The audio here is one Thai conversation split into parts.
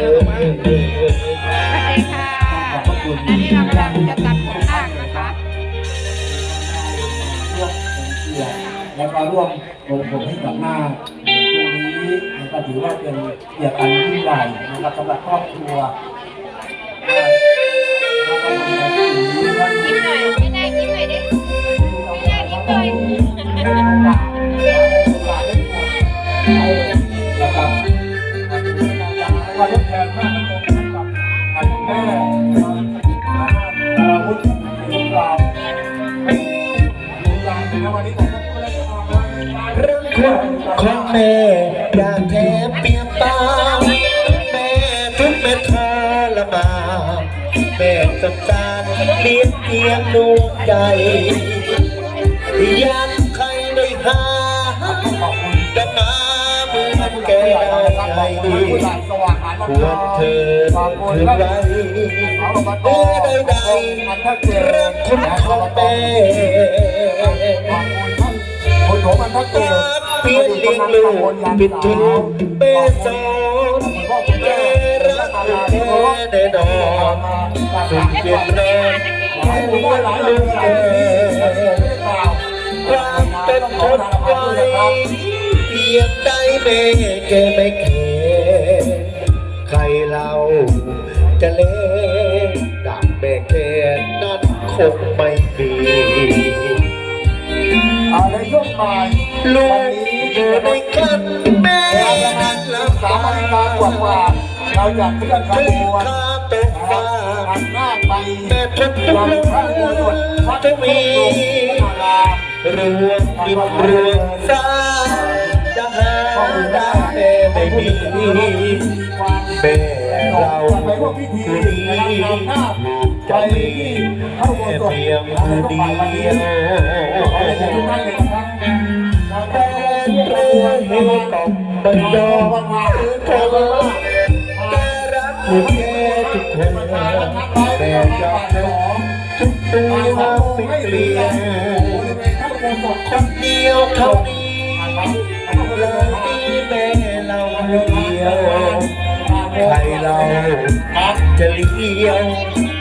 สวัสดีค่ะอันนี้เรากำลังจะตัดผมนาคนะคะเรื่องของเกียแล้วก็ร่วมลงผมให้กับหน้าช่วงนี้ก็ถือว่าเป็นเกียรติอันยิ่งใหญ่นะครับสำหรับครอบครัว เรื่องคนของแม่อยากแทบเปียบตามแม่ทุกเม็ดทรมานแม่สงสานเลี้ยงเพียงดวงใจยัน แกได้ไงผู้ใหญ่สว่างหาควรเธอถือไว้เมื่อใดใดรักคุณของแม่คุณผมมันทักเกกาเปลี่ยนเลี้ยงลูกปิดทุนเบสอนแม่รักคุณแม่แน่นอนสุดเปลี่ยนแรงห้ลูกลูกแก่ความเป็นคนไว้เพียงได้แม่แกไม่แค่ใครเราจะเล่นดังแม่แค่นั้นคงไม่มีในช่วงบ่ายลูกนี้อยู่ในกันแม่เวลาประมาณนักสามนากากว่าๆเราจะเคลื่อนขถึงบวนข้าตกฟ้าหันหน้าไปแม่ทุกทุกยังลูกพระอุโบสถวัดจะทุ่มีงลุงอารามรวงดิบรวงสา จะหาได้แม่ไม่มีแม่เราคือดีจะมีเพียงผู้เดียวแต่เรื่องให้กล่อมบันดอมเธอแกรักคุณแม่ทุกคนแม่ยอมทุกตัวไม่เปลี่ยนคนเดียวเท่านี้ ใครเราจะเลี้ยว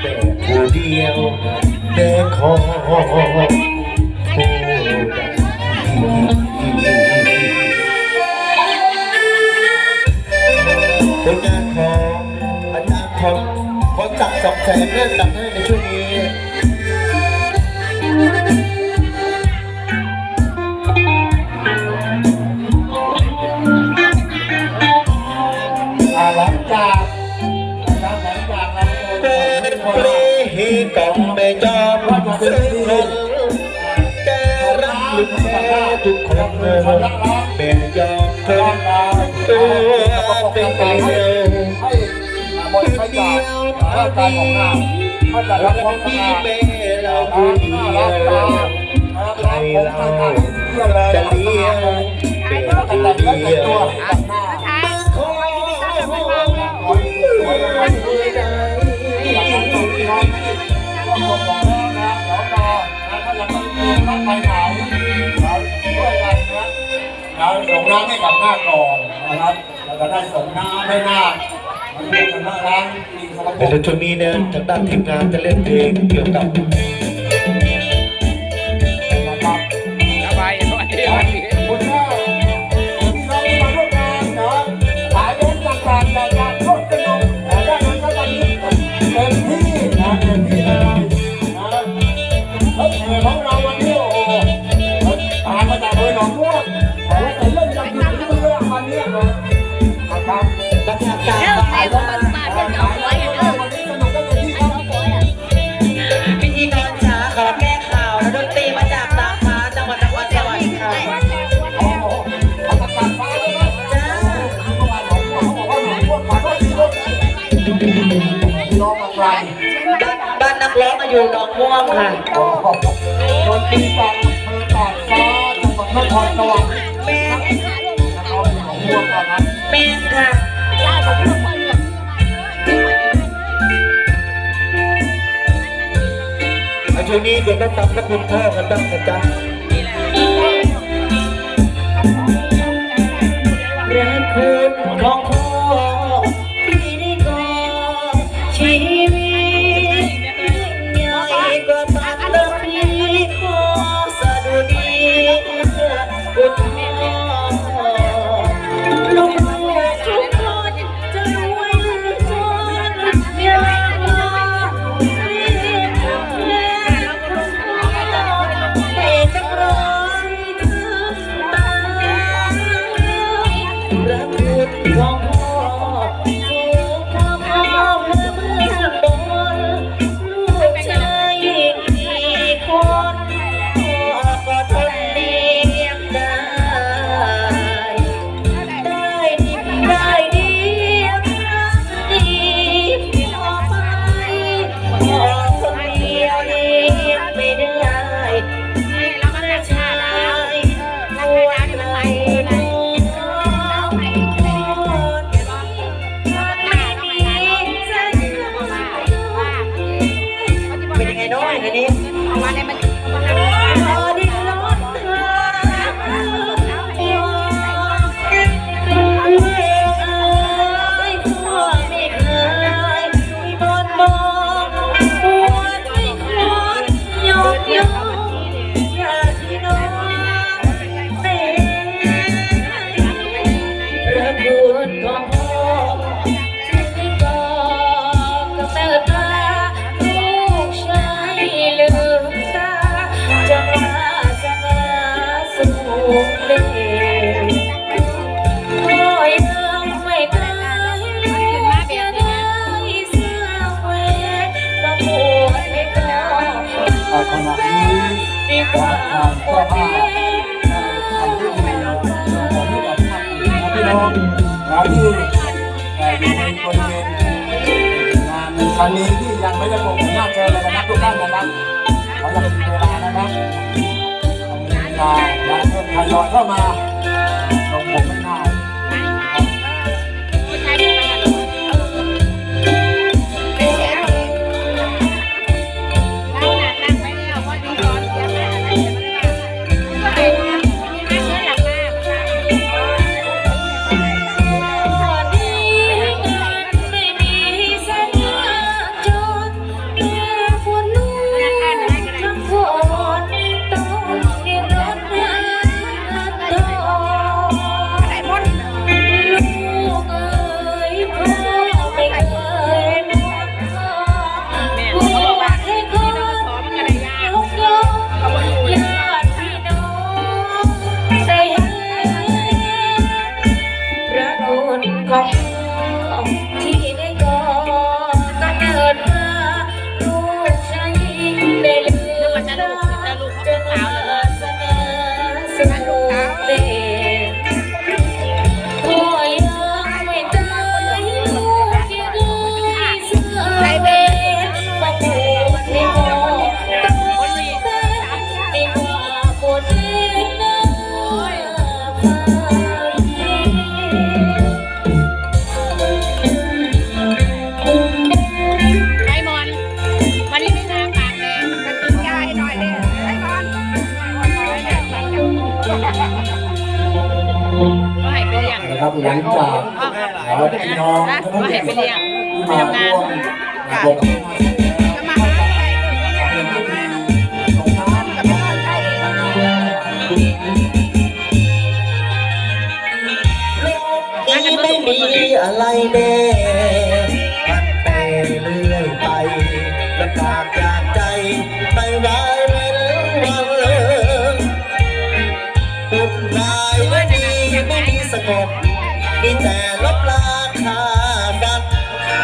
แต่ผู้เดียวแต่ขอผลงานของอาจารย์ของขอจับสองแสนเพื่อนจับให้ในช่วงนี้ กคนแม่ยอมเธอตัวเป็นเกลียวให้หมดใช้จ่ายการของงานถ้าจะรับความสะมีอาดแม่เราผู้เดียวใครเราจะเลี้ยงเป็นผู้เดียวท้ายข น้ำให้กับหน้าก่อนนะครับแล้วก็ได้ส่งน้ำให้หน้ามันเรียกกันว่าร้านปีสกปรแต่กในช่วงนี้เนี่ยทางด้านทีมงานจะเล่นเพลงเกี่ยวกับนะครับสบายสวัสดีสวัสดีคุณแม่พี่น้องที่มาร่วมงานนะขายรถต่างๆจากการโคตรสนุกแต่ได้นั้นก็วันนี้เต็มที่นะเต็มที่เลยนะรถแห่ของเราวันนี้โอ้โหตามมาจากอำเภอหนองม่วง บรรยากาศเรื่องไหนของมันมาเป็นเอาไว้เด้อวันนี้สนุกก็เต็มที่ครับพิธีกรจ๋าขอแก้ข่าวและดนตรีมาจากตากฟ้าจังหวัดนครสวรรค์ค่ะจ้าน้องอะไรบ้านนักร้องมาอยู่หนองม่วงค่ะโดนตีจากอำเภอตากฟ้าจังหวัดนครสวรรค์แม่นนะครับของม่วงก่อนนะแม่นค่ะ ช่วงนี้เดี๋ยวต้องฟังพระคุณพ่อกันบ้างนะจ๊ะ เล่โอ้ยเธอไม่เคยจะได้เสื้อเวก็ปวดไม่กล้าเอาขนาดนี้ดีกว่าก็ห้าพี่น้องเราที่อยู่ในบริเวณงานครั้งนี้ที่ยังไม่ได้ลงหน้าเจอเลยนะครับทุกท่านนะครับขอยังมีเวลานะครับ นาและเพื่อนทยอยเข้ามา นะครับหลังจากพี่น้องทั้งหมดที่มาร่วมบบจะมานพิธีสงน้ำจะไปนอนใครนี้ไม่มีอะไรแน่มันไปเรื่อยไปลำบากจากใจไม่ไหวเว้นวันเลยปุ่นวายและดีไม่มีสงบ มีแต่ลบลาคาบัด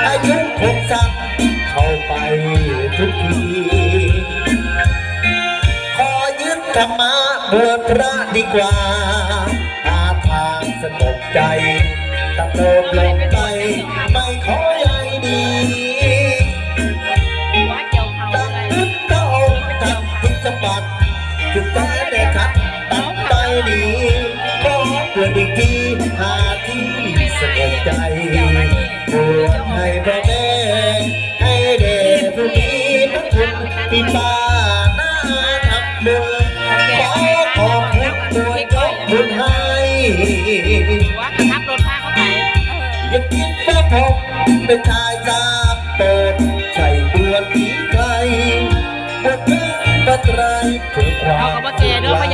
อายุคงสักเข้าไปทุกทีขอยึดธรรมะบวชพระดีกว่าหาทางสงบใจตะโกนลงไปไม่ขอใยดีว่ดีตัดเลยทึกตะองตัดทึกสะบัดจุดใจได้คัดตัดไปดี ขอเพื่อนอีกทีหาที่สงบใจบวชให้พระแม่ให้เด็กผู้มีพระคุณปีป้าหน้าทำบุญขอขอบคุณตัวยกบุญให้ว่ากระทับรถพาเข้าไปอย่าคิดว่าผมเป็นชายสา